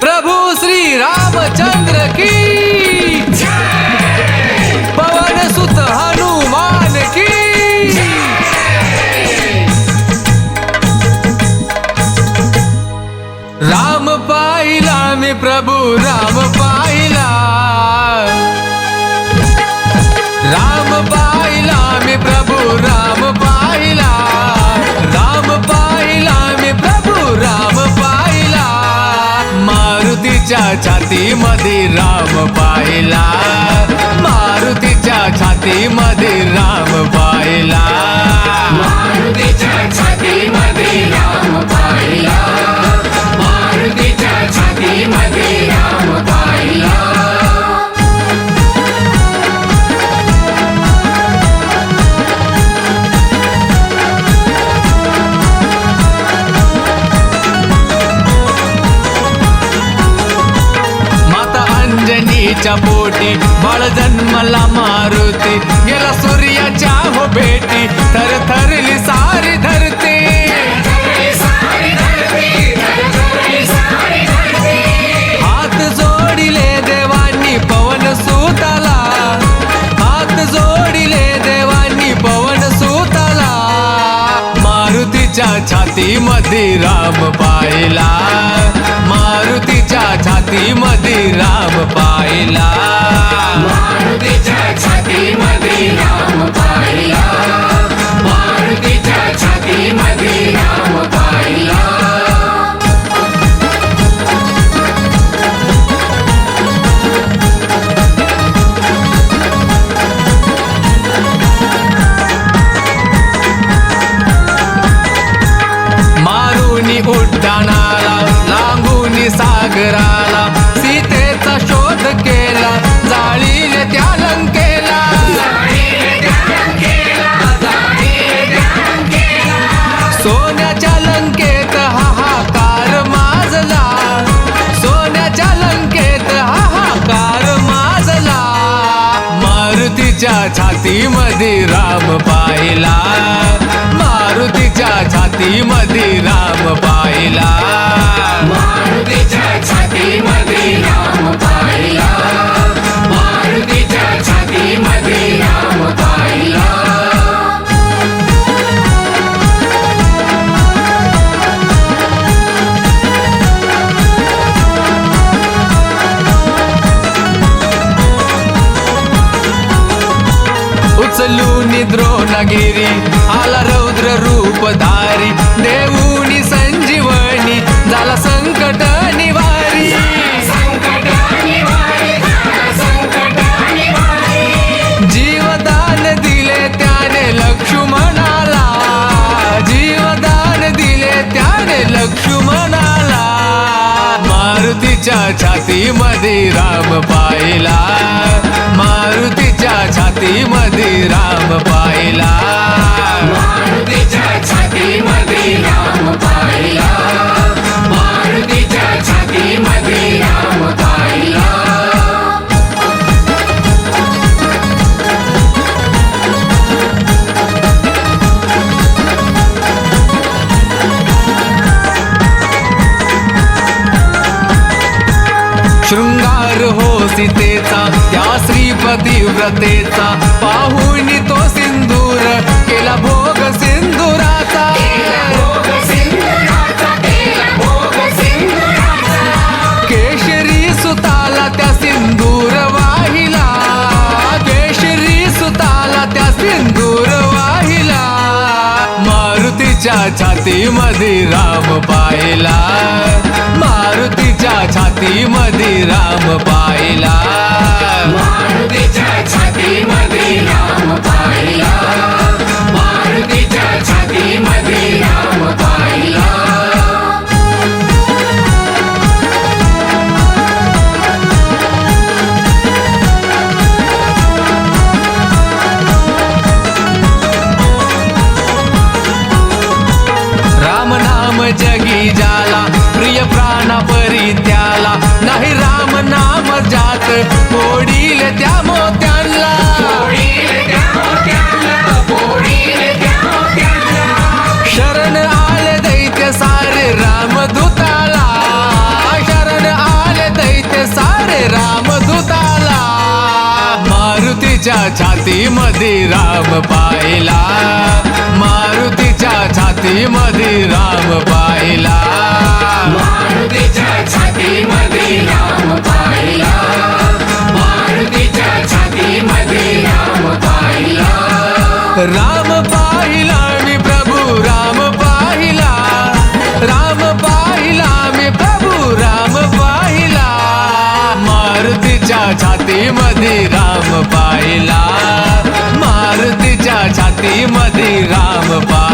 प्रभु श्री रामचंद्र की। पवन सुत हनुमान की। राम पाहिला मी प्रभू राम छातीमध्ये राम पाहिला. मारुतीच्या छातीमध्ये अंजनीच्या पोटी बाळ जन्मला मारुती. गेला सूर्याच्या हो भेटी थर थरली सारी धरती. हात जोडिले देवांनी पवन सुताला. हात जोडिले देवांनी पवन सुताला. मारुतीच्या छाती मध्ये राम पाहिला. मारुतीच्या छाती मध्ये राम पाहिला मारुतीच्या छातीमध्ये राम पाहिला. मारुतीच्या छातीमध्ये राम पाहिला. उचलूनी द्रोणगिरी आला रौद्र रूपधारी देऊनी संजीवनी झाला संकट निवारी. जीवदान दिले त्याने लक्ष्मणाला. जीवदान दिले त्याने लक्ष्मणाला. मारुतीच्या छातीमध्ये राम पाहिला. मारुती मारुतीच्या छातीमध्ये राम पाहिला. मारुतीच्या छातीमध्ये राम पाहिला. मारुतीच्या छातीमध्ये राम पाहिला. शृंगार हो सीतेचा त्या तीव्रतेचा. पाहून पाहुनी तो सिंदूर केला भोग सिंदुराचा. केशरी सुताला त्या सिंदूर वाहिला. केशरी सुताला त्या सिंदूर वाहिला. मारुतीच्या छातीमध्ये राम पाहिला. मारुतीच्या छातीमध्ये राम पाहिला. मारुतीच्या छातीमध्ये राम पाहिला मारुतीच्या छातीमध्ये राम पाहिला राम नाम जगी जाला. छातीमध्ये राम पाहिला. मारुतीच्या छातीमध्ये राम पाहिला. मारुतीच्या छातीमध्ये राम पाहिला. मारुतीच्या छातीमध्ये राम पाहिला. राम मारुतीच्या छातीमध्ये राम पाहिला. मारुतीच्या छातीमध्ये राम पाहिला.